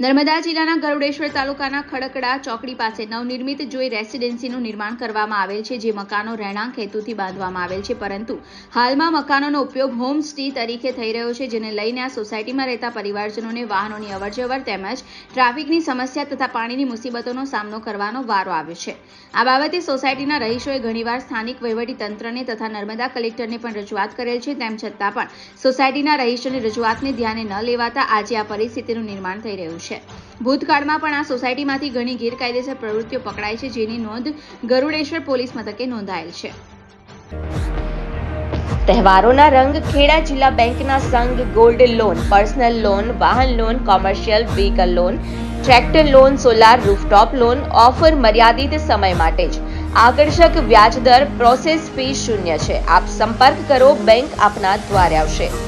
નર્મદા જિલ્લાના ગરુડેશ્વર તાલુકાના ખડકડા ચોકડી પાસે નવનિર્મિત જોઈ રેસિડેન્સીનું નિર્માણ કરવામાં આવેલ છે, જે મકાનો રહેણાંક હેતુથી બાંધવામાં આવેલ છે. પરંતુ હાલમાં મકાનોનો ઉપયોગ હોમ સ્ટે તરીકે થઈ રહ્યો છે, જેને લઈને આ સોસાયટીમાં રહેતા પરિવારજનોને વાહનોની અવરજવર તેમજ ટ્રાફિકની સમસ્યા તથા પાણીની મુસીબતોનો સામનો કરવાનો વારો આવ્યો છે. આ બાબતે સોસાયટીના રહીશોએ ઘણીવાર સ્થાનિક તંત્રને તથા નર્મદા કલેક્ટરને પણ રજૂઆત કરેલ છે. તેમ છતાં પણ સોસાયટીના રહીશોની રજૂઆતને ધ્યાને ન લેવાતા આજે આ પરિસ્થિતિનું નિર્માણ થઈ રહ્યું છે. ભૂતકાળમાં પણ આ સોસાયટીમાંથી ઘણી ગેરકાયદેસર પ્રવૃત્તિઓ પકડાઈ છે, જેની નોંધ ગરુડેશ્વર પોલીસ મથકે નોંધાયેલ છે. તહેવારોના રંગ ખેડા જિલ્લા બેંકના સંઘ ગોલ્ડ લોન, પર્સનલ લોન, વાહન loan, commercial vehicle loan, tractor loan, solar rooftop loan, offer મર્યાદિત સમય માટે જ. આકર્ષક વ્યાજદર પ્રોસેસ ફી શૂન્ય છે. આપ સંપર્ક કરો, બેંક આપના દ્વારે આવશે.